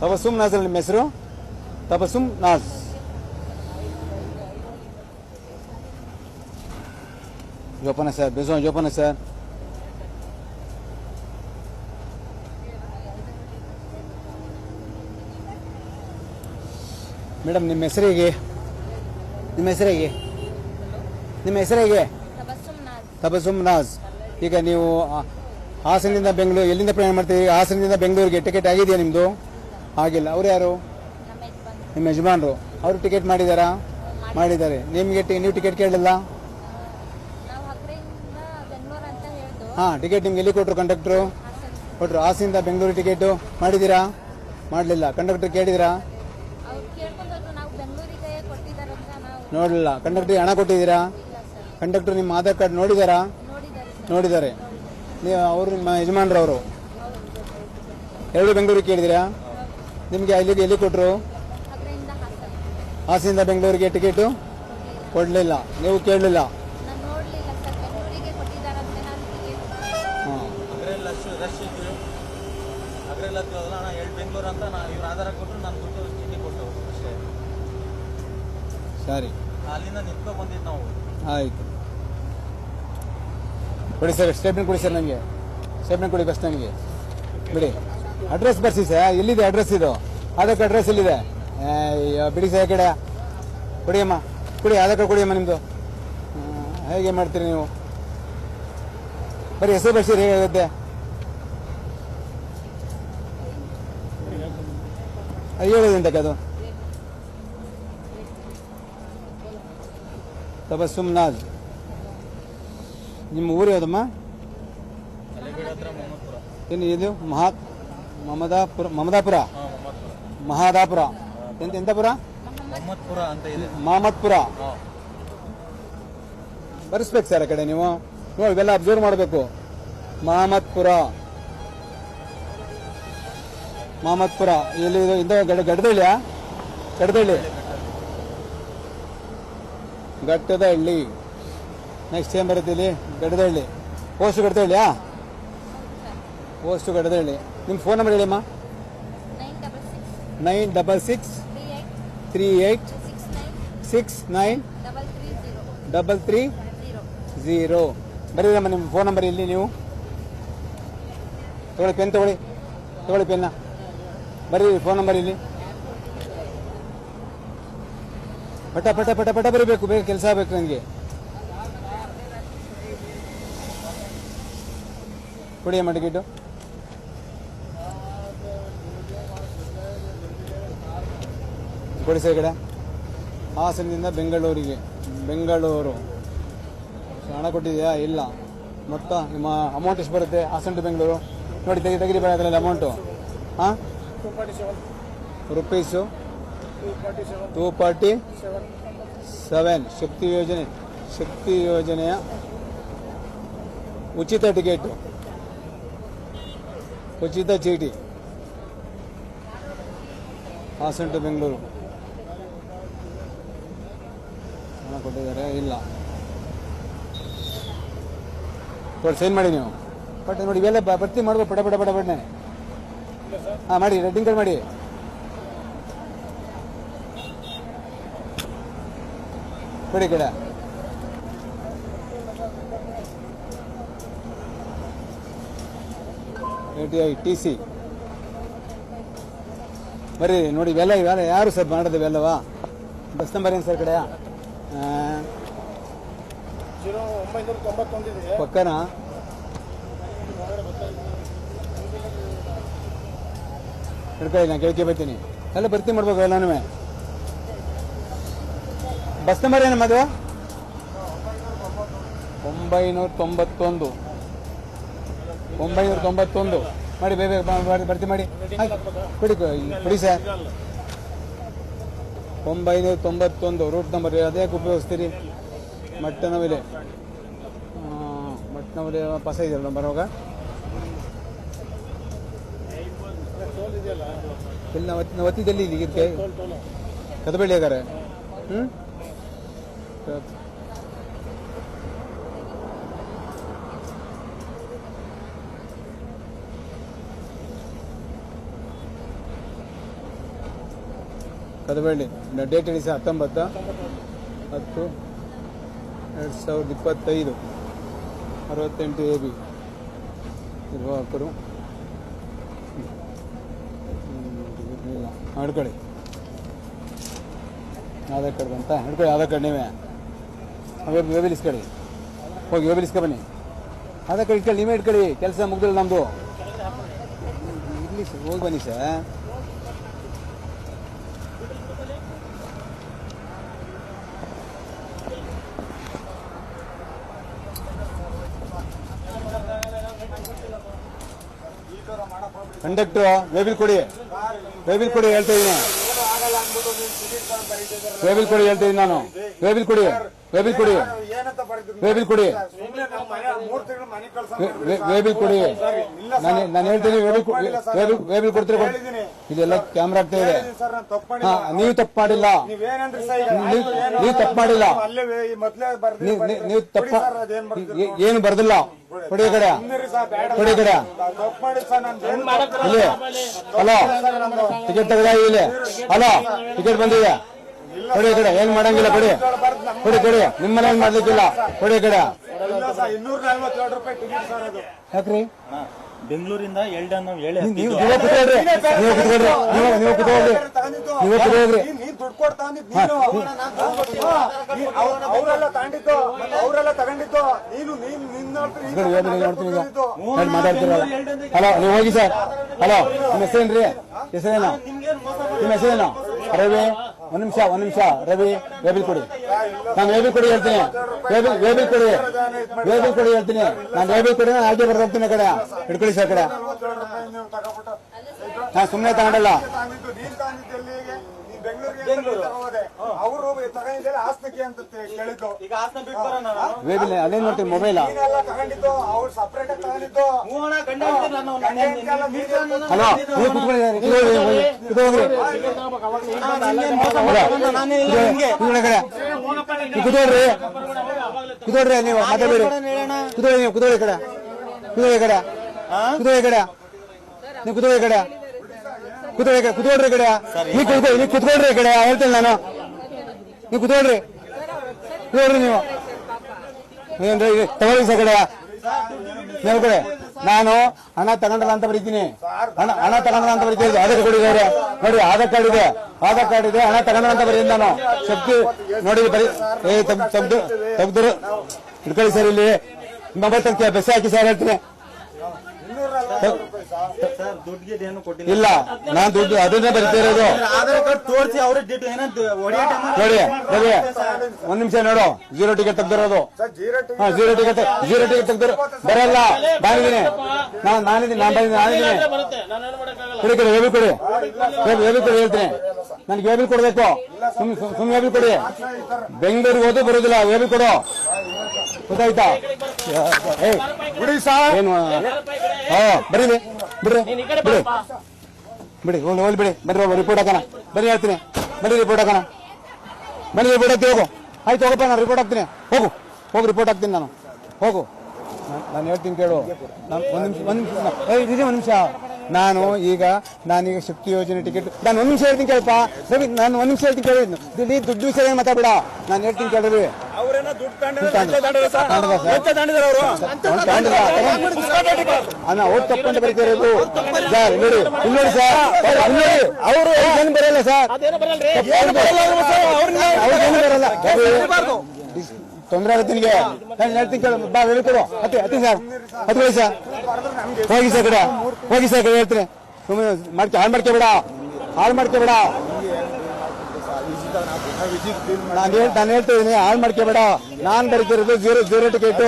ತಬಸುಮ್ ನಾಜ್ ಅಲ್ಲ ನಿಮ್ಮ ಹೆಸರು? ತಬಸುಮ್ ನಾಜ್. ಜೋಪಾನ ಸರ್ ಬೇಸೋ ಜೋಪಾನ ಸರ್. ಮೇಡಮ್ ನಿಮ್ಮ ಹೆಸರಿಗೆ ಹೇಗೆ? ನಿಮ್ಮ ಹೆಸರಿಗೆ ಹೇಗೆ? ನಿಮ್ಮ ಹೆಸರು ಹೇಗೆ? ತಬಸ್ಸುಮ್ ನಾಜ್. ತಬಸುಮ್ ನಾಜ್. ಈಗ ನೀವು ಹಾಸನದಿಂದ ಬೆಂಗಳೂರು ಎಲ್ಲಿಂದ ಪ್ರಯಾಣ ಮಾಡ್ತೀವಿ ಹಾಸನದಿಂದ ಬೆಂಗಳೂರಿಗೆ ಟಿಕೆಟ್ ಆಗಿದೆಯಾ ನಿಮ್ಮದು ಆಗಿಲ್ಲ ಅವ್ರು ಯಾರು? ನಿಮ್ಮ ಯಜಮಾನ್ರು. ಅವರು ಟಿಕೆಟ್ ಮಾಡಿದಾರಾ? ಮಾಡಿದ್ದಾರೆ. ನಿಮಗೆ ನೀವು ಟಿಕೆಟ್ ಕೇಳಲಿಲ್ಲ ಹಾಂ ಟಿಕೆಟ್ ನಿಮ್ಗೆ ಎಲ್ಲಿ ಕೊಟ್ಟರು ಕಂಡಕ್ಟ್ರು ಕೊಟ್ಟರು ಆಸಿಂದ ಬೆಂಗಳೂರು ಟಿಕೆಟು ಮಾಡಿದ್ದೀರಾ ಮಾಡಲಿಲ್ಲ. ಕಂಡಕ್ಟರ್ ಕೇಳಿದಿರಾ? ನೋಡಲಿಲ್ಲ. ಕಂಡಕ್ಟರ್ ಹಣ ಕೊಟ್ಟಿದ್ದೀರಾ ಕಂಡಕ್ಟರ್ ನಿಮ್ಮ ಆಧಾರ್ ಕಾರ್ಡ್ ನೋಡಿದಾರಾ? ನೋಡಿದ್ದಾರೆ ನೀವು ಅವರು ನಿಮ್ಮ ಯಜಮಾನ್ರು ಅವರು. ಎರಡು ಬೆಂಗಳೂರಿಗೆ ಕೇಳಿದಿರಾ? ನಿಮಗೆ ಅಲ್ಲಿಗೆ ಎಲ್ಲಿ ಕೊಟ್ಟರು ಹಗ್ರೆಯಿಂದ ಹಾಸನ. ಹಾಸನದಿಂದ ಬೆಂಗಳೂರಿಗೆ ಟಿಕೆಟು? ಕೊಡಲಿಲ್ಲ. ನೀವು ಕೇಳಲಿಲ್ಲ? ಸರ್. ಬೆಂಗಳೂರಿಗೆ ಕೊಟ್ಟಿದ್ದಾರಂತೆ ನಾನು ಟಿಕೆಟ್ ಹಾಂ. ಅದ್ರಲ್ಲಿ ರಶ್ ರಶ್ ಇತ್ತು. ಅದ್ರಲ್ಲಿ ಹತ್ತಿರದಲ್ಲ ಅಣ್ಣ ಎರಡು ಬೆಂಗಳೂರು ಅಂತ ನಾ ಇವ್ರ ಆಧಾರ ಕೊಟ್ಟರು ನಾನು ದುಡ್ಡು ಚೀಟಿ ಕೊಟ್ಟು ಅಷ್ಟೇ. ಸರಿ. ಅಲ್ಲಿಂದ ನಿಂತ್ಕೊ ಬಂದಿದ್ದು ನಾವು. ಆಯಿತು. ಕೊಡಿ ಸರ್ ಸ್ಟೇಟ್ಮೆಂಟ್ ಕೊಡಿ ಸರ್ ನನಗೆ ಸ್ಟೇಟ್ಮೆಂಟ್ ಕೊಡಿ ಫಸ್ಟ್ ನನಗೆ ಬಿಡಿ. ಅಡ್ರೆಸ್ ಬರ್ಸಿ ಸರ್. ಎಲ್ಲಿದೆ ಅಡ್ರೆಸ್ ಇದು? ಅದಕ್ಕೆ ಅಡ್ರೆಸ್ ಎಲ್ಲಿದೆ? ಬಿಡಿ ಸರ್ ಕಡೆ. ಕೊಡಿಯಮ್ಮ. ಕೊಡಿ ಅದಕ್ಕೆ ಕೊಡಿಯಮ್ಮ ನಿಮ್ಮದು ಹೇಗೆ ಮಾಡ್ತೀರಿ ನೀವು? ಬರೀ ಹೆಸರು ಬರ್ಸಿರಿ ಹೇಗಾಗುತ್ತೆ? ಹೇಳೋದಿಂತಕ್ಕೆ ಅದು. ತಬಸ್ಸುಮ್ ನಾಜ್ ನಿಮ್ಮ ಊರು ಯಾವುದಮ್ಮ? ಏನು ಇದು? ಮಹಾ ಮಮದಾಪುರ ಮಮದಾಪುರ? ಮಹದಾಪುರ. ಎಂತ ಎಂತಪುರ ಮೊಹಮ್ಮದ್ಪುರ ಅಂತ ಇದೆ. ಮಹಮ್ಮದ್ಪುರ. ಹಾಂ. ಬರ್ಸ್ಬೇಕು ಸರ್ ಆ ಕಡೆ ನೀವು. ನೋಡಿ ಇವೆಲ್ಲ ಅಬ್ಸರ್ವ್ ಮಾಡಬೇಕು. ಮಹಮ್ಮದ್ಪುರ. ಮಹಮ್ಮದ್ಪುರ. ಇಲ್ಲಿ ಇದು? ಇಂದ ಗಡ ಗಡ್ದಳ್ಳಿಯಾ? ಗಡ್ದಳ್ಳಿ. ಗಟ್ಟದಹಳ್ಳಿ ನೆಕ್ಸ್ಟ್ ಏನ್ ಬರುತ್ತೆ ಇಲ್ಲಿ? ಗಡದಹಳ್ಳಿ ಪೋಸ್ಟ್ ಗಡದಹಳ್ಳಿಯಾ ಪೋಸ್ಟ್ ಗಡದಹಳ್ಳಿ ನಿಮ್ಮ ಫೋನ್ ನಂಬರ್ ಹೇಳಿಮ್ಮ nine double six. Nine double six. Three eight six nine. Double three zero ಬರೀರಮ್ಮ ನಿಮ್ಮ ಫೋನ್ ನಂಬರ್ ಇಲ್ಲಿ ನೀವು? ತಗೊಳ್ಳಿ ಪೆನ್ ತಗೊಳ್ಳಿ. ತಗೊಳ್ಳಿ ಪೆನ್ನ. ಬರೀ ಫೋನ್ ನಂಬರ್ ಇಲ್ಲಿ. ಪಟ ಪಟ ಪಟ ಪಟ ಬರೀಬೇಕು. ಬೇಗ ಕೆಲಸ ಆಗಬೇಕು ನನಗೆ. ಕುಡಿಯಮ್ಮ ಟಿಕೆಟು. ಕೊಡಿ ಹಾಸನದಿಂದ ಬೆಂಗಳೂರಿಗೆ. ಬೆಂಗಳೂರು. ಹಣ ಕೊಟ್ಟಿದೆಯಾ? ಇಲ್ಲ. ಮೊತ್ತ, ನಿಮ್ಮ ಅಮೌಂಟ್ ಎಷ್ಟು ಬರುತ್ತೆ? ಹಾಸನ ಟು ಬೆಂಗಳೂರು. ನೋಡಿ, ತೆಗಿ ತೆಗಿರಿ ಬೇಡ ಅಮೌಂಟು ಹಾಂ? Rupees two forty seven Shakti ಯೋಜನೆ. ಶಕ್ತಿ ಯೋಜನೆಯ ಉಚಿತ ಟಿಕೆಟು. ಉಚಿತ ಚೀಟಿ. ಹಾಸನ್ ಟು ಬೆಂಗಳೂರು ಹಣ ಕೊಟ್ಟಿದ್ದಾರೆ? ಇಲ್ಲ. ನೋಡಿ ಸೈನ್ ಮಾಡಿ ನೀವು. ಬಟ್ ನೋಡಿ, ಇವೆಲ್ಲ ಬ- ಭರ್ತಿ ಮಾಡ್ಬೋದು ಪಟ ಪಟ ಪಟ ಪಟನೆ ಹಾಂ, ಮಾಡಿ ರೆಡ್ಡಿಂಗ್ ಕಾರ್ಡ್ ಮಾಡಿ. ಕೊಡಿ ಈ ಕಡೆ. ಏಟಿ ಐ ಟಿ ಸಿ ಬರ್ರಿ, ನೋಡಿ, ಇವೆಲ್ಲ ಇವೆಲ್ಲ ಯಾರು ಸರ್ ಮಾಡೋದು ಇವೆಲ್ಲವಾ? ಬಸ್ ನಂಬರ್ ಏನು ಸರ್ ಕಡೆ ಜೀರೋ ಒಂಬೈನೂರ ತೊಂಬತ್ತೊಂದಿದೆ ಪಕ್ಕನಾ? ಹಿಡ್ಕೊಳ್ಳಿ ನಾನು ಕೇಳ್ಕೆ, ಬರ್ತೀನಿ. ಎಲ್ಲ ಭರ್ತಿ ಮಾಡ್ಬೇಕು ಎಲ್ಲಾನು ಬಸ್ ನಂಬರ್ ಏನು ಅದು? ಒಂಬೈನೂರ ತೊಂಬತ್ತೊಂದು ಒಂಬೈನೂರ ತೊಂಬತ್ತೊಂದು ಮಾಡಿ ಬೇಗ ಭರ್ತಿ ಮಾಡಿ. ಕೊಡಿ ಕೊಡಿ, ಸರ್. ಒಂಬೈನೂರ ತೊಂಬತ್ತೊಂದು ರೂಟ್ ನಂಬರ್ ಅದೇ ಉಪಯೋಗಿಸ್ತೀರಿ ಮಟ್ಟನವಿಲೆ. ಮಟ್ಟನವಿಲೆ ಪಸ ಇದೆಯಲ್ಲ ಬರುವಾಗ ಇಲ್ಲಿ, ನಾವು ನಾವು ಒತ್ತಿದಲ್ಲಿ ಕದಬಳ್ಳಿ ಹಾಗಾರೆ ಹ್ಞೂ ಕದಬಳ್ಳಿ ಡೇಟ್ ಹೇಳಿ ಸರ್ ಹತ್ತೊಂಬತ್ತು? ಹತ್ತು ಎರಡು ಸಾವಿರದ ಇಪ್ಪತ್ತೈದು. ಅರವತ್ತೆಂಟು ಎ ಬಿ ನಿರ್ವಾಹಕರು ಇಲ್ಲ ಹಿಡ್ಕೊಳ್ಳಿ ಆಧಾರ್ ಕಾರ್ಡ್. ಬಂತ? ಹಿಡ್ಕೊಳ್ಳಿ ಆಧಾರ್ ಕಾರ್ಡ್ ನೀವೇ? ಹೋಗಿ ಇಸ್ಕೊಳ್ಳಿ ಹೋಗಿ ವೇಬಲ್ ಇಸ್ಕೊ ಬನ್ನಿ. ಆಧಾರ್ ಕಾರ್ಡ್ ಇಟ್ಕೊಳ್ಳಿ ನೀವೇ ಇಟ್ಕೊಳ್ಳಿ. ಕೆಲಸ ಮುಗ್ದಿಲ್ಲ ನಮ್ಮದು ಇಲ್ಲಿ ಸರ್ ಹೋಗಿ ಬನ್ನಿ ಸರ್. ಕಂಡಕ್ಟ್ರು ವೇಬಿಲ್ ಕೊಡಿ. ವೇಬಿಲ್ ಕೊಡಿ ಹೇಳ್ತಾ ಇದ್ದೀನಿ ವೇಬಿಲ್ ಕೊಡಿ ಹೇಳ್ತಾ ಇದ್ದೀನಿ ನಾನು. ವೇಬಿಲ್ ಕೊಡಿ. ವೇಬಿಲ್ ಕೊಡಿ. ವೇಬಿಲ್ ಕೊಡಿ. ವೇಬಿಲ್ ಕೊಡಿ. ನಾನು ನಾನು ಹೇಳ್ತೀನಿ ವೇಬಿಲ್ ಕೊ- ವೇಬಿಲ್ ವೇಬಿಲ್ ಇದೆಲ್ಲ ಕ್ಯಾಮ್ರಾ ಆಗ್ತಾ ಇದೆ. ನೀವು ತಪ್ಪು ಮಾಡಿಲ್ಲ. ನೀವು- ತಪ್ಪು ಮಾಡಿಲ್ಲ. ನೀವು ತಪ್ಪ ಏನು ಬರ್ದಿಲ್ಲ. ಕೊಡಿ ಕಡೆ. ಕೊಡಿ ಕಡೆ. ಇಲ್ಲಿ. ಹಲೋ. ಟಿಕೆಟ್ ತಗಡ ಇಲ್ಲಿ. ಹಲೋ. ಟಿಕೆಟ್ ಬಂದಿದೆ. ಕೊಡಿ ಕಡೆ ಏನ್ ಮಾಡಂಗಿಲ್ಲ ಕೊಡಿ. ಕೊಡಿ ಕೊಡಿ. ನಿಮ್ಮ ಏನ್ ಮಾಡ್ಲಿಕ್ಕಿಲ್ಲ? ಕೊಡಿ ಕಡೆ. ಯಾಕ್ರಿ? ಬೆಂಗಳೂರಿಂದ ಎಲ್ಡನ್ ಹೇಳಿ ನೀವು ನೀವು ಕುತ್ಕೊಳ್ರಿ. ನೀವು ಕುತ್ಕೊಳ್ರಿ. ನೀವು ನೀವು ಕುತ್ಕೊಳ್ರಿ. ನೀವು ಕುತ್ಕೊಳ್ರಿ. ನೀನ್- ನೀನ್ ದುಡ್ಡು ಕೊಟ್ಟು ತಗೊಂಡಿದ್ದು ನೀನು ನೀನ್ ಅವ್ರ್- ಅವ್ರೆಲ್ಲ ತಗೊಂಡಿದ್ದು ಮತ್ತೆ ಅವ್ರೆಲ್ಲ ತಗೊಂಡಿದ್ದು ನೀನು ನೀನ್ ನಿನ್ನ ಹತ್ರ ಈ ಈ ಕಡೆ ತರ ಏನ್ ನೋಡ್ತೀನಿ ಈಗ ತಗೊಂಡಿದ್ದು. ಹಲೋ ನೀವು ಹೋಗಿ ಸರ್. ಹಲೋ ನಿಮ್ಮ ಹೆಸರೇನ್ರಿ? ಹೆಸರೇನು? ನಿಮ್ಮ ಹೆಸರೇನು? ರವಿ ಒಂದ್ ನಿಮಿಷ ಒಂದ್ ನಿಮಿಷ. ರವಿ ವೇಬಿಲ್ ಕೊಡಿ. ನಾನು ವೇಬಿಲ್ ಕೊಡಿ ಹೇಳ್ತೀನಿ. ವೇಬಿಲ್ ವೇಬಿಲ್ ಕೊಡಿ. ವೇಬಿಲ್ ಕೊಡಿ ಹೇಳ್ತೀನಿ. ನಾನು ವೇಬಿಲ್ ಕೊಡಿ, ನಾನು ಆಚೆ ಬರ್ತೀನಿ ಕಡೆ. ಹಿಡ್ಕೊಳ್ಳಿ ಸರ್ ಕಡೆ. ನಾನು ಸುಮ್ಮನೆ ತಗೊಂಡಲ್ಲ. ನೋಡ್ತೀನಿ ಮೊಬೈಲಾ. ಹಲೋ ನೀವು ಕುತ್ಕೊಳ್ಳಿ. ಕುತ್ಕೊಳ್ಳಿ ಕುತ್ಕೊಳ್ಳಿ ಕುತ್ಕೊಳ್ರಿ ಕುತ್ಕೊಳ್ರಿ ನೀವು ಮಾತಾಡ್ಬೇಡಿ ಕುತ್ಕೊಳ್ಳಿ ನೀವು ಈ ಕಡೆ ಈ ಕಡೆ ಈ ಕಡೆ ನೀವು ಈ ಕಡೆ ಈ ಕಡೆ ಈ ಕಡೆ ನೀವು ಕುತ್ಕೊಳ್ಳಿ ನೀವು ಕುತ್ಕೊಳ್ರಿ ಕಡೆ ಹೇಳ್ತೀನಿ ನಾನು ನೀವು ಕುತ್ಕೊಳ್ರಿ ಕುತ್ಕೊಳ್ರಿ ನೀವು ಇದು ತಗೊಳ್ಳಿ ಸರ್ ಕಡೆ ನೀವು ಕಡೆ ನಾನು ಹಣ ತಗೊಂಡಲ್ಲ ಅಂತ ಬರೀತೀನಿ. ಹಣ ಹಣ ತಗೊಂಡಲ್ಲ ಅಂತ ಬರೀತೀನಿ. ಆಧಾರ್ ಕಾರ್ಡ್ ಇದೆ ನೋಡಿ, ಆಧಾರ್ ಕಾರ್ಡ್ ಇದೆ. ಆಧಾರ್ ಕಾರ್ಡ್ ಇದೆ. ಹಣ ತಗೊಂಡಲ್ಲ ಅಂತ ಬರೀತೀನಿ ನಾನು. ಶಕ್ತಿ, ನೋಡಿ, ಬರೀ ತಗ್ದು ತೆಗ್ದರು ಇಟ್ಕೊಳ್ಳಿ ಸರ್ ಇಲ್ಲಿ. ಮೊಬೈಲ್ ತೆಗ್ತೀಯ ಬೆಸ್ ಹಾಕಿ ಸರ್ ಹೇಳ್ತೀನಿ. ಇಲ್ಲ ನಾನ್ ದುಡ್ಡು ಅದನ್ನೇ ಬರೀತಾ ಇರೋದು. ಆಧಾರ್ ಕಾರ್ಡ್ ತೋರಿಸಿ ಅವ್ರ ಏನೋ ಹೊಡೆಯೋ ನೋಡಿ ರವಿ ಒಂದ್ ನಿಮಿಷ ನೋಡು ಜೀರೋ ಟಿಕೆಟ್ ತೆಗ್ದಿರೋದು. ಸರ್ ಜೀರೋ ಹಾ ಜೀರೋ ಟಿಕೆಟ್ ಜೀರೋ ಟಿಕೆಟ್ ತೆಗ್ದಿರೋ ಬರಲ್ಲ ನಾನಿದ್ದೀನಿ ನಾನು ನಾನಿದ್ದೀನಿ ನಾನು ಬಂದಿದ್ದೀನಿ ನಾನಿದ್ದೀನಿ. ಕೊಡಿ ಕೊಡಿ ಹೇಳಿ ಕೊಡಿ. ಹೇಳಿ ಕೊಡಿ ಹೇಳ್ತೀನಿ. ನನ್ಗೆ ಹೇಳಿ ಕೊಡ್ಬೇಕು. ಸುಮ್ ಸುಮ್- ಹೇಳಿ ಕೊಡಿ. ಬೆಂಗಳೂರಿಗೆ ಹೋದ್ರು ಬರೋದಿಲ್ಲ ಹೇಳಿ ಕೊಡು. ಗೊತ್ತಾಯ್ತಾ? ಏಯ್ ಬಿಡಿ ಸರ್ ಏನು ಹಾ ಬರೀ ಬಿಡ್ರಿ. ಬಿಡಿ. ಬಿಡಿ ಹೋಗಿ ಹೋಗಿ ಬಿಡಿ. ಬರ್ರಿ ರಿಪೋರ್ಟ್ ಹಾಕೋಣ. ಬರ್ರಿ ಹೇಳ್ತೀನಿ. ಬನ್ನಿ ರಿಪೋರ್ಟ್ ಹಾಕೋಣ. ಬನ್ನಿ ರಿಪೋರ್ಟ್ ಹಾಕ್ತೀನಿ ಹೋಗು. ಆಯ್ತು ಹೋಗಪ್ಪ ನಾನು ರಿಪೋರ್ಟ್ ಹಾಕ್ತೀನಿ. ಹೋಗು ಹೋಗಿ ರಿಪೋರ್ಟ್ ಹಾಕ್ತೀನಿ ನಾನು. ಹೋಗು. ನಾನ್- ನಾನು ಹೇಳ್ತೀನಿ ಕೇಳು. ನಾನು ಒಂದು ನಿಮಿಷ ಒಂದು ನಿಮಿಷ ಏಯ್ ಇರಿ ಒಂದು ನಿಮಿಷ. ನಾನು ಈಗ ನಾನೀಗ ಶಕ್ತಿ ಯೋಜನೆ ಟಿಕೆಟ್ ನಾನು ಒಂದು ನಿಮಿಷ ಹೇಳ್ತೀನಿ ಕೇಳಪ್ಪ. ನಾನು ಒಂದು ನಿಮಿಷ ಹೇಳ್ತೀನಿ ಕೇಳಿ. ಇಲ್ಲಿ ದುಡ್ಡು ವಿಷಯ ಏನು ಮಾತಾಡ ನಾನು ಹೇಳ್ತೀನಿ ಕೇಳ್ರಿ. ಅವರೇನೋ ದುಡ್ಡು ಅಣ್ಣ ಓಟ್ ತಪ್ಪಂತ ಬರೀತಿರೋದು. ಸರ್ ನೋಡಿ ನೋಡಿ ಸರ್. ನೋಡಿ ಅವರು ಏನು ಬರಲ್ಲ ಸರ್. ಬರಲ್ಲ ತೊಂದರೆ ಆಗುತ್ತೆ ನಿನಗೆ ನಾನು ಹೇಳ್ತೀನಿ ಕೇಳು. ಬಾ ಹೇಳ್ಕೊಡು ಅತ್ತಿ ಸರ್. ಹತ್ತಿ ಸರ್. ಹೋಗಿ ಸರ್ ಕಡೆ. ಹೋಗಿ ಸರ್ ಕಡೆ ಹೇಳ್ತೀನಿ. ಸುಮ್ಮನೆ ಮಾಡ್ಕೆ ಹಾಳು ಮಾಡ್ಕೋಬೇಡ ಹಾಳು ಮಾಡ್ಕೋಬೇಡ ನಾನು ಹೇಳಿ ನಾನು ಹೇಳ್ತಿದ್ದೀನಿ ಹಾಳು ಮಾಡ್ಕೋಬೇಡ. ನಾನ್ ಬರೀತಿರೋದು ಜೀರೋ ಜೀರೋ ಟಿಕೆಟ್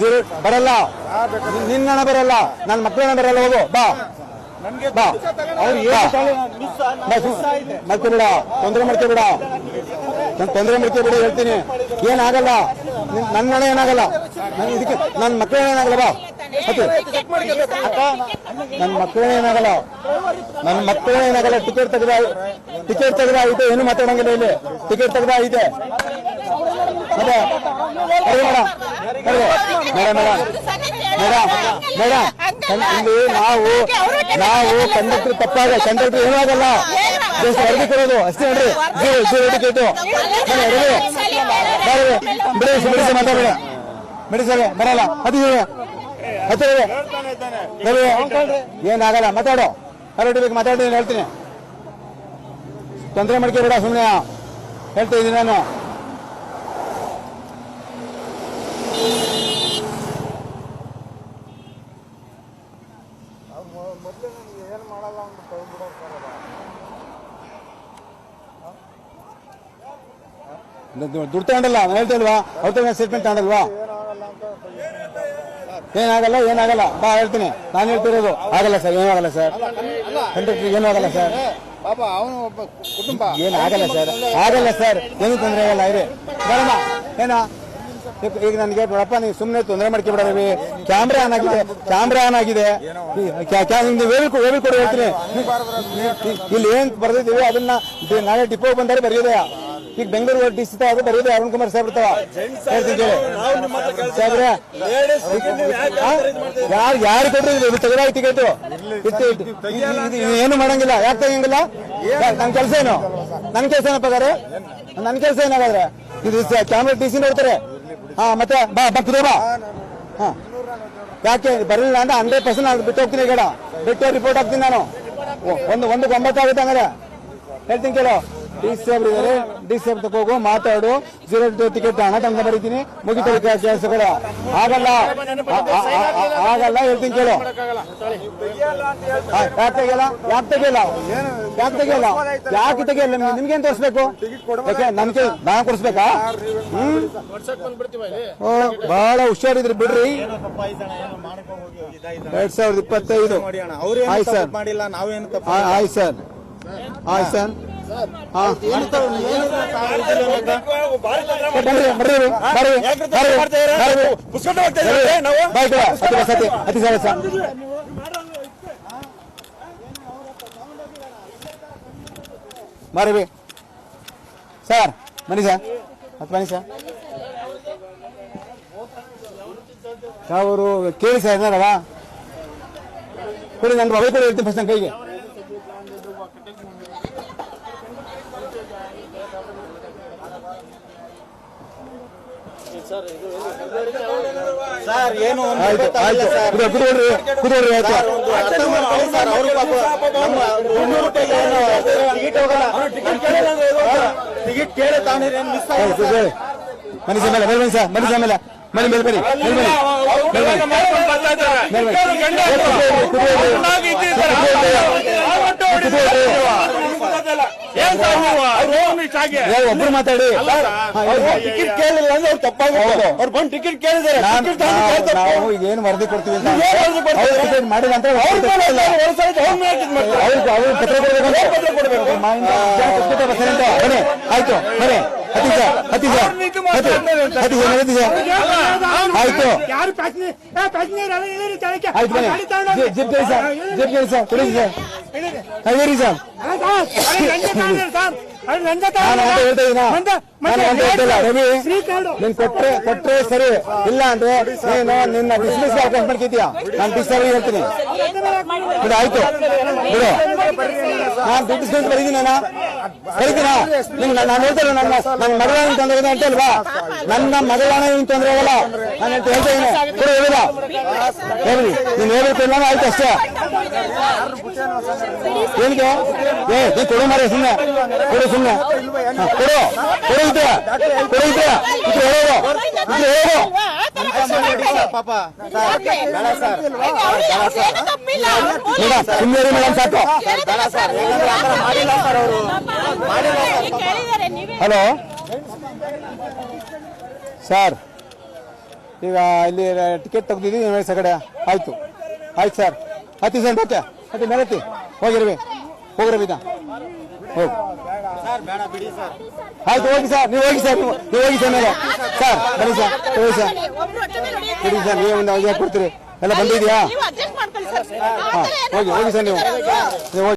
ಜೀರೋ ಬರಲ್ಲ. ನಿನ್ನ ಹಣ ಬರಲ್ಲ. ನನ್ನ ಮಕ್ಕಳ ಹಣ ಬರಲ್ಲ. ಹೋಗು. ಬಾ. ಬಾ. ಅವ್ರು ಮಾಡ್ಕೋಬೇಡ ತೊಂದರೆ ಮಾಡ್ಕೋಬೇಡ. ನಾನು ತೊಂದರೆ ಮಾಡ್ಕೋಬೇಡ ಹೇಳ್ತೀನಿ. ಏನಾಗಲ್ಲ ನಿನ್- ನನ್ನ ಹಣ ಏನಾಗಲ್ಲ ಇದಕ್ಕೆ ನನ್ನ ಮಕ್ಕಳ ಏನಾಗಲ್ಲ ಬಾ. ನನ್ನ ಮಕ್ಕಳೇನಾಗಲ್ಲ ನನ್ನ ಮಕ್ಕಳೇನಾಗಲ್ಲ ಟಿಕೆಟ್ ತೆಗೆದ ಟಿಕೆಟ್ ತೆಗೆದ ಐತೆ ಏನು ಮಾತಾಡಂಗಿಲ್ಲ ಇಲ್ಲಿ. ಟಿಕೆಟ್ ತೆಗೆದ ಐತೆ ಮೇಡಮ್ ನಾವು ನಾವು ಕಂಡಕ್ಟರ್ ತಪ್ಪಾಗ ಕಂಡಕ್ಟರ್ ಏನೂ ಆಗಲ್ಲ. ಕೊಡೋದು. ಅಷ್ಟೇ ನೋಡ್ರಿ. ಜೀರೋ ಜೀರೋ ಟಿಕೆಟ್ ಬಿಡಿಸಿ ಬಾರವಿ ಬಿಡಿ ಬಿಡಿ ಸರ್ ಮಾತಾಡಬೇಡ. ಬಿಡಿ ಬರಲ್ಲ. ಅದು ಏನಾಗಲ್ಲ ಮಾತಾಡೋ. ಹೊರಡ್ಬೇಕು ಮಾತಾಡಿ ಹೇಳ್ತೀನಿ. ತೊಂದರೆ ಮಾಡ್ಕೊಬೇಡ ಸುಮ್ಮನೆ ಹೇಳ್ತಾ ಇದ್ದೀನಿ ನಾನು. ದುಡ್ಡು ತಗೊಂಡಲ್ಲ ನಾನು ಹೇಳ್ತೇಲ್ವಾ ಅವ್ರ ಸ್ಟೇಟ್ಮೆಂಟ್ ತಗೊಂಡಲ್ವಾ? ಏನಾಗಲ್ಲ ಏನಾಗಲ್ಲ. ಬಾ, ಹೇಳ್ತೀನಿ. ನಾನು ಹೇಳ್ತಿರೋದು. ಆಗಲ್ಲ ಸರ್ ಏನಾಗಲ್ಲ ಸರ್. ಕಂಡಕ್ಟರ್ ಏನಾಗಲ್ಲ ಸರ್. ಪಾಪ ಕುಟುಂಬ ಏನಾಗಲ್ಲ ಸರ್. ಆಗಲ್ಲ ಸರ್. ಏನು ತೊಂದರೆ ಆಗಲ್ಲ, ಇರಿ. ಬರಮ್ಮ, ಏನಾ? ಈಗ ನನಗೆ ನೋಡಪ್ಪ, ನೀವು ಸುಮ್ಮನೆ ತೊಂದರೆ ಮಾಡ್ಕೊಬೇಡ ರವಿ ಕ್ಯಾಮ್ರಾ ಆನ್ ಆಗಿದೆ. ಕ್ಯಾಮ್ರಾ ಆನ್ ಆಗಿದೆ ಹೇಳ್ತೀನಿ. ಇಲ್ಲಿ ಏನ್ ಬರ್ದಿದ್ದೀವಿ ಅದನ್ನ ನಾಳೆ ಡಿಪೋ ಬಂದರೆ ಬರೆಯೋದೆ ಈಗ ಬೆಂಗಳೂರು ಡಿ ಸಿ ಅದು ಬರೆಯೋದೆ ಅರುಣ್ ಕುಮಾರ್ ಸಾಹೇಬ್ ಸಾಹೇಬ್ರೆ ಯಾರು ಯಾರು ಕೊಟ್ರಿ ಇದು? ತೆಗೆದಾಗಿ ಟಿಕೆಟ್ ಏನು ಮಾಡಂಗಿಲ್ಲ. ಯಾಕೆ ತೆಗಿಯಂಗಿಲ್ಲ? ನನ್ ಕೆಲಸ ಏನು? ನನ್ ಕೆಲಸ ಏನಪ್ಪ ಹಾಗಾದ್ರೆ? ನನ್ ಕೆಲಸ ಏನಾಗಾದ್ರೆ ಇದು ಕ್ಯಾಮ್ರಾ ಟಿ ಸಿ ನೋಡ್ತಾರೆ. ಹಾ, ಮತ್ತೆ ಬಾ ಬಾ, ಕುದುರೆ ಬಾ. ಹಾ. ಯಾಕೆ? ಬರಲಿಲ್ಲ ಅಂದ್ರೆ ಹಂಡ್ರೆಡ್ ಪರ್ಸೆಂಟ್ ನಾನು ಬಿಟ್ಟು ಹೋಗ್ತೀನಿ ಬಿಟ್ಟು ರಿಪೋರ್ಟ್ ಹಾಕ್ತೀನಿ ನಾನು. ಒಂದು ಒಂದು ಒಂಬತ್ತು ಆಗುತ್ತೆ ಹಂಗಾರೆ ಹೇಳ್ತೀನಿ ಕೇಳು. ಡಿ ಸಿ ಸಾಹೇಬ್ರು ಇದಾರೆ ಡಿ ಸಿ ಹೋಗು ಮಾತಾಡು. ಜೀರೋ ಟಿಕೆಟ್ ಹಣ ತಂದು ಬರೀತೀನಿ. ಮುಗಿತ ಕೆಲಸಗಳ ಆಗಲ್ಲ. ಆಗಲ್ಲ ಹೇಳ್ತೀನಿ ಕೇಳು. ಯಾಕೆ ತೆಗಿಯಲ್ಲ? ಯಾಕೆ ತೆಗಿಯಲ್ಲ? ಯಾಕೆ ತೆಗಿಯಲ್ಲ? ಯಾಕೆ ತೆಗಿಯಲ್ಲ ನಿಮ್ಗೆ? ನಿಮ್ಗೇನ್ ತೋರಿಸ್ಬೇಕು? ಯಾಕೆ ನಮಗೆ ನಾನು ಕೊಡಿಸ್ಬೇಕಾ? ಹ್ಮ್? ಬಹಳ ಹುಷಾರಿದ್ರಿ ಬಿಡ್ರಿ. ಎರಡ್ ಸಾವಿರದ ಇಪ್ಪತ್ತೈದು. ಆಯ್ತು ಸರ್. ಆಯ್ತು ಸರ್. ಆಯ್ತು ಸರ್. ಹತ್ತಿ ಸರ್, ಬನ್ನಿ ಸರ್. ಬನ್ನಿ, ಸರ್. ಅವರು ಕೇಳಿ ಸರ್ ಏನಾರವಾ ಕೊಡಿ ನಾನು ಮೊಬೈಲ್ ಕೊಡಿ ಹೇಳ್ತೀನಿ ಫಸ್ಟ್ ನನ್ನ ಕೈಗೆ ಸರ್ ಏನು ಒಂದು ಆಯ್ತು ಗೊತ್ತಾಗಲ್ಲ ಆಯ್ತು ಸರ್. ಕುದು- ಕುದುಡ್ರಿ ಕುದುಡ್ರಿ ಆಯ್ತು ಒಂದು ಅರ್ಥ ಮಾಡ್ಕೊಳ್ಳಿ ಸರ್ ಅವ್ರು ಪಾಪ ಏನು ಮುನ್ನೂರು ರೂಪಾಯಿ ಏನು ಟಿಕೆಟ್ ಹೋಗಲ್ಲ ಟಿಕೆಟ್ ಕೇಳಿ ತಾನೇ ಮಿಸ್ ಸರ್ ಮೇಲೆ ಮೇಲೆ ಬನ್ನಿ ಸರ್ ಬನ್ನಿ ಸರ್ ಮೇಲೆ ಬನ್ನಿ ಮೇಲೆ ಬನ್ನಿ ಮೇಲೆ ಒಬ್ರು ಮಾತಾಡಿ ಟಿಕೆಟ್ ಕೇಳಿಲ್ಲ ಅಂದ್ರೆ ಅವ್ರು ತಪ್ಪಾಗುತ್ತೆ. ಅವ್ರು ಬಂದು ಟಿಕೆಟ್ ಕೇಳಿದಾರೆ ನಾವು ಈಗ ಏನು ವರದಿ ಕೊಡ್ತೀವಿ ಅಂತ ಟಿಕೆಟ್ ಮಾಡಿಲ್ಲ ಅಂತ ಪತ್ರ ಕೊಡ್ಬೇಕು. ಆಯ್ತು ಬನ್ನಿ ಹತ್ತಿ ಸರ್ ಹತ್ತಿ ಸರ್ ಹತ್ತಿ ಹತ್ತಿ ಸರ್ ಹತ್ತಿ ಸರ್ ಆಯ್ತು. ಯಾರು ಪ್ಯಾಸೆಂಜರ್ ಪ್ಯಾಸೆಂಜರ್ ಎಲ್ಲ ಇಳಿರಿ ಕೆಳಕ್ಕೆ? ಆಯ್ತು ಬನ್ನಿ. ಗಾಡಿ ತಗೊಂಡು ಜಿ- ಜಿಪ್ ಕೇಳಿ ಸರ್ ಜಿಪ್ ಕೇಳಿ ಸರ್ ಕೊಡಿ ಸರ್. ಇಳಿರಿ. ಹೇಳಿ ಸರ್. ನಾನು ಕೊಟ್ರೆ ಕೊಟ್ರೆ ಸರಿ. ಇಲ್ಲ ಅಂದ್ರೆ ನೀನು ನಿನ್ನ ಡಿಸ್ಮಿಸ್ ಅವಕಾಶ ಮಾಡ್ಕಿದ್ಯಾ ನಾನು ಡಿಸ್ಟರ್ಬ್ ಹೇಳ್ತೀನಿ. ಬಿಡು ಆಯ್ತು. ಬಿಡು. ನಾನು ದುಡ್ಡು ಇಸ್ಕೊಂಡು ಬರೀತೀನಿ ನಾನು ಹೇಳ್ತೇನೆ ನನ್ನ ನನ್ನ ಮಗಳ ತೊಂದರೆ ಇದೆ ಅಂತ ಅಲ್ವಾ ನನ್ನ ಮಗಳ ಏನ್ ತೊಂದರೆ ಆಗಲ್ಲ. ನಾನು ಹೇಳ್ತಾ ಹೇಳ್ತಾ ಇದ್ದೀನಿ. ಬಿಡು ಹೇಳಿಲ್ಲ ಹೇಳಿ ನೀನು ಹೇಳ್ಬೇಕು ನಾನು ಆಯ್ತು ಅಷ್ಟೇ. ಏನಿಗೆ ಏ ನೀ ಕೊಡು ಮಾರಿ ಸುಮ್ಮನೆ ಕೊಡು ಸುಮ್ಮನೆ ಕೊಡು. ಕೊಡು ಇದ್ರೆ. ಕೊಡು ಇದ್ರೆ. ಇದ್ರೆ ಹೇಳೋದು. ಇದ್ರೆ ಹೇಳು ಪಾಪ ಮೇಡಮ್ ಸುಮ್ಮನೆ ಮೇಡಮ್ ಸಾಕು. ಹಲೋ? ಸರ್ ಈಗ ಇಲ್ಲಿ ಟಿಕೆಟ್ ತೆಗ್ದಿದ್ದೀವಿ ನೀವು ಕಡೆ. ಆಯ್ತು. ಆಯ್ತು ಸರ್ ಹತ್ತಿ ಸರ್ ಓಕೆ ಹತ್ತಿ ಮೇಲೆ ಹತ್ತಿ ಹೋಗಿರ್ವಿ. ಹೋಗ್ರಿ ಬಿದ್ದ ಹೋಗಿ. ಆಯ್ತು ಹೋಗಿ ಸರ್ ನೀವು ಹೋಗಿ ಸರ್ ನೀವು ಹೋಗಿ ಸರ್ ಮೇಲೆ. ಸರ್ ಬನ್ನಿ ಸರ್ ಹೋಗಿ ಸರ್ ಬಿಡಿ ಸರ್ ನೀವು ಒಂದು ಕೊಡ್ತೀರಿ. ಎಲ್ಲ ಬಂದಿದ್ಯಾ? ಸರ್ ಹೋಗಿ ಹೋಗಿ ಸರ್ ನೀವು.